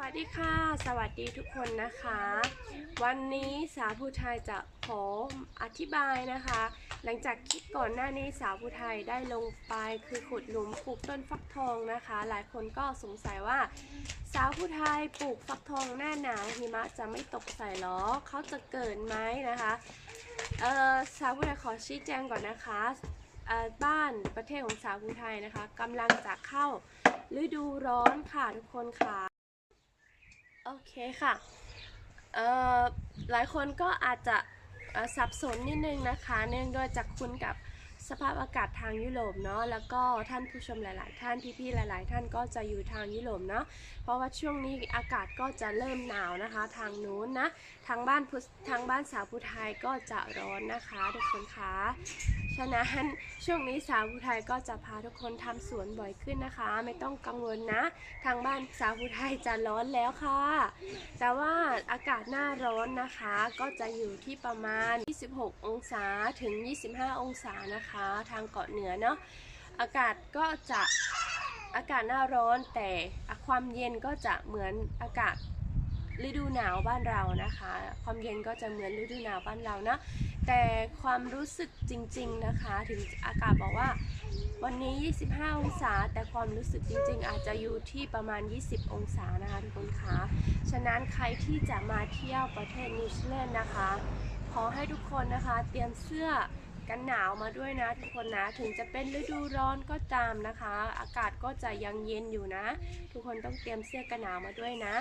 วัสดีค่ะ สวัสดีทุกคนนะคะ วันนี้สาวผู้ไทยจะขออธิบายนะคะ หลังจากคลิปก่อนหน้านี้สาวผู้ไทยได้ลงไปคือขุดหลุมปลูกต้นฟักทองนะคะ หลายคนก็สงสัยว่า สาวผู้ไทยปลูกฟักทองหน้าหนาวหิมะจะไม่ตกใส่หรอเขาจะเกิดไหมนะคะเออสาวผู้ไทยขอชี้แจงก่อนนะคะบ้านประเทศของสาวผู้ไทยนะคะกำลังจะเข้าฤดูร้อนค่ะทุกคนค่ะ โอเคค่ะเอ่อหลายคนก็อาจจะสับสนนิดนึงนะคะ เนื่องด้วยจากคุณกับสภาพอากาศทางยุโรปเนาะแล้วก็ท่านผู้ชมหลาย ๆ ท่านพี่ ๆ หลาย ๆ ท่านก็จะอยู่ทางยุโรปเนาะเพราะว่าช่วงนี้อากาศก็จะเริ่มหนาวนะคะ ทางนู้นนะทางบ้านพุทางบ้านสาวผู้ไทยก็จะร้อนนะคะ ทุกคนคะ ฉะนั้นช่วงนี้สาวผู้ไทยก็จะพาทุกคนทำสวนบ่อยขึ้นนะคะ ไม่ต้องกังวลนะ ทางบ้านสาวผู้ไทยจะร้อนแล้วค่ะ แต่ว่าอากาศหน้าร้อนนะคะ ก็จะอยู่ที่ประมาณ 26 องศาถึง 25 องศานะคะ ทางเกาะเหนือเนาะอากาศก็จะอากาศหน้าร้อนแต่ความเย็นก็จะเหมือนอากาศ ฤดูหนาวบ้านเรานะคะ ความเย็นก็จะเหมือนฤดูหนาวบ้านเรานะ แต่ความรู้สึกจริง ๆนะคะ ถึงอากาศบอกว่า วันนี้ 25 องศา แต่ความรู้สึกจริง ๆ อาจจะอยู่ที่ประมาณ 20 องศานะคะทุกคนคะฉะนั้นใครที่จะมาเที่ยวประเทศนิวซีแลนด์นะคะ ขอให้ทุกคนนะคะเตรียมเสื้อกันหนาวมาด้วยนะทุกคนนะ ถึงจะเป็นฤดูร้อนก็ตามนะคะ อากาศก็จะยังเย็นอยู่นะ ทุกคนต้องเตรียมเสื้อกันหนาวมาด้วยนะ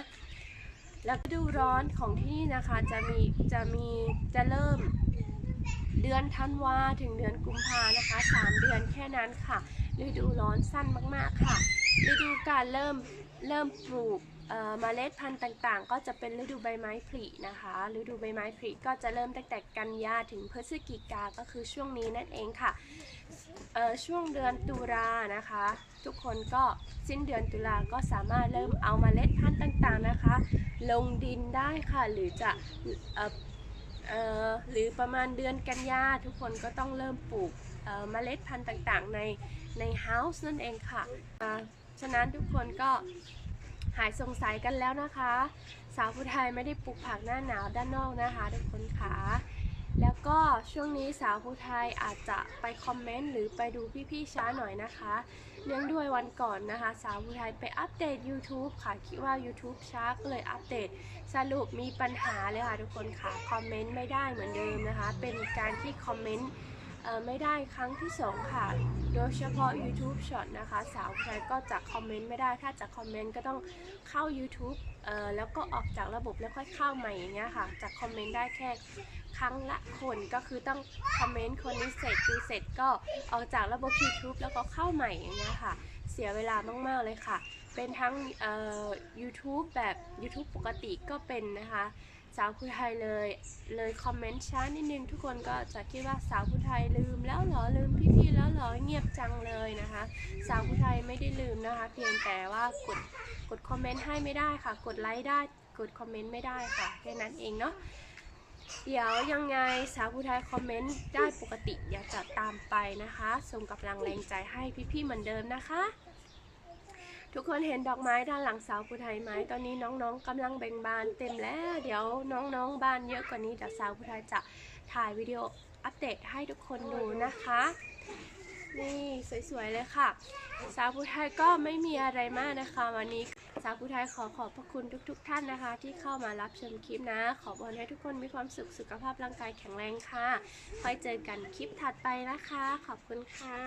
แล้วฤดูร้อนของที่นี่นะคะจะมีจะมีจะเริ่มเดือนธันวาถึงเดือนกุมภานะคะ3เดือนแค่นั้นค่ะฤดูร้อนสั้นมากๆค่ะฤดูการเริ่มเริ่มปลูกเมล็ดพันธุ์ต่างๆ ก็จะเป็นฤดูใบไม้ผลินะคะฤดูใบไม้ผลิก็จะเริ่มตั้งแต่กันยาถึงพฤศจิกาก็คือช่วงนี้นั่นเองค่ะ ช่วงเดือนตุลานะคะ ทุกคนก็สิ้นเดือนตุลาก็สามารถเริ่มเอามาเมล็ดพันธุ์ต่างๆนะคะ ลงดินได้ค่ะหรือจะออหรือประมาณเดือนกันยาทุกคนก็ต้องเริ่มปลูกเอ่อเมล็ดพันธุ์ต่างๆ ในในเฮาส์นั่นเองค่ะฉะนั้นทุกคนก็หายสงสัยกันแล้วนะคะ สาวผู้ไทยไม่ได้ปลูกผักหน้าหนาวด้านนอกนะคะ ทุกคนค่ะ ช่วงนี้สาวผู้ไทยอาจจะไปคอมเมนต์หรือไปดูพี่ๆช้าหน่อยนะคะ เนื่องด้วยวันก่อนนะคะ สาวผู้ไทยไปอัปเดต YouTube ค่ะ คิดว่า YouTube ช้าก็เลยอัปเดต สรุปมีปัญหาเลยค่ะทุกคนค่ะ คอมเมนต์ไม่ได้เหมือนเดิมนะคะ เป็นการที่คอมเมนต์ ไม่ได้ครั้งที่สองค่ะ โดยเฉพาะ YouTube Short นะคะ สาวไทยก็จะคอมเมนต์ไม่ได้ ถ้าจะคอมเมนต์ก็ต้องเข้า YouTube แล้วก็ออกจากระบบแล้วค่อยเข้าใหม่อย่างเงี้ยค่ะ จะคอมเมนต์ได้แค่ครั้งละคนก็คือต้องคอมเมนต์คนนี้เสร็จดูเสร็จก็ออกจากระบบ YouTube แล้วก็เข้าใหม่อย่างเงี้ยค่ะ เสียเวลามาก ๆ เลยค่ะ เป็นทั้ง YouTube แบบ YouTube ปกติก็เป็นนะคะ สาวผู้ไทยเลย เลยคอมเมนต์ช้านิดนึงทุกคนก็จะคิดว่าสาวผู้ไทยลืมแล้วเหรอลืมพี่ๆแล้วเหรอเงียบจังเลยนะคะ สาวผู้ไทยไม่ได้ลืมนะคะ เพียงแต่ว่ากดกดคอมเมนต์ให้ไม่ได้ค่ะ กดไลค์ได้กดคอมเมนต์ไม่ได้ค่ะแค่นั้นเองเนาะเดี๋ยวยังไงสาวผู้ไทยคอมเมนต์ได้ปกติเดี๋ยวจะตามไปนะคะส่งกำลังแรงใจให้พี่ๆเหมือนเดิมนะคะ ทุกคนเห็นดอกไม้ด้านหลังสาวผู้ไทยไหมตอนนี้น้องๆกำลังเบ่งบานเต็มแล้ว เดี๋ยวน้องๆบานเยอะกว่านี้เดี๋ยวสาวผู้ไทยจะถ่ายวิดีโออัปเดตให้ทุกคนดูนะคะ นี่สวยๆเลยค่ะ สาวผู้ไทยก็ไม่มีอะไรมากนะคะ วันนี้สาวผู้ไทยขอขอบพระคุณทุกๆท่านนะคะ ที่เข้ามารับชมคลิปนะ ขอบอลให้ทุกคนมีความสุขสุขภาพร่างกายแข็งแรงค่ะค่อยเจอกันคลิปถัดไปนะคะ ขอบคุณค่ะ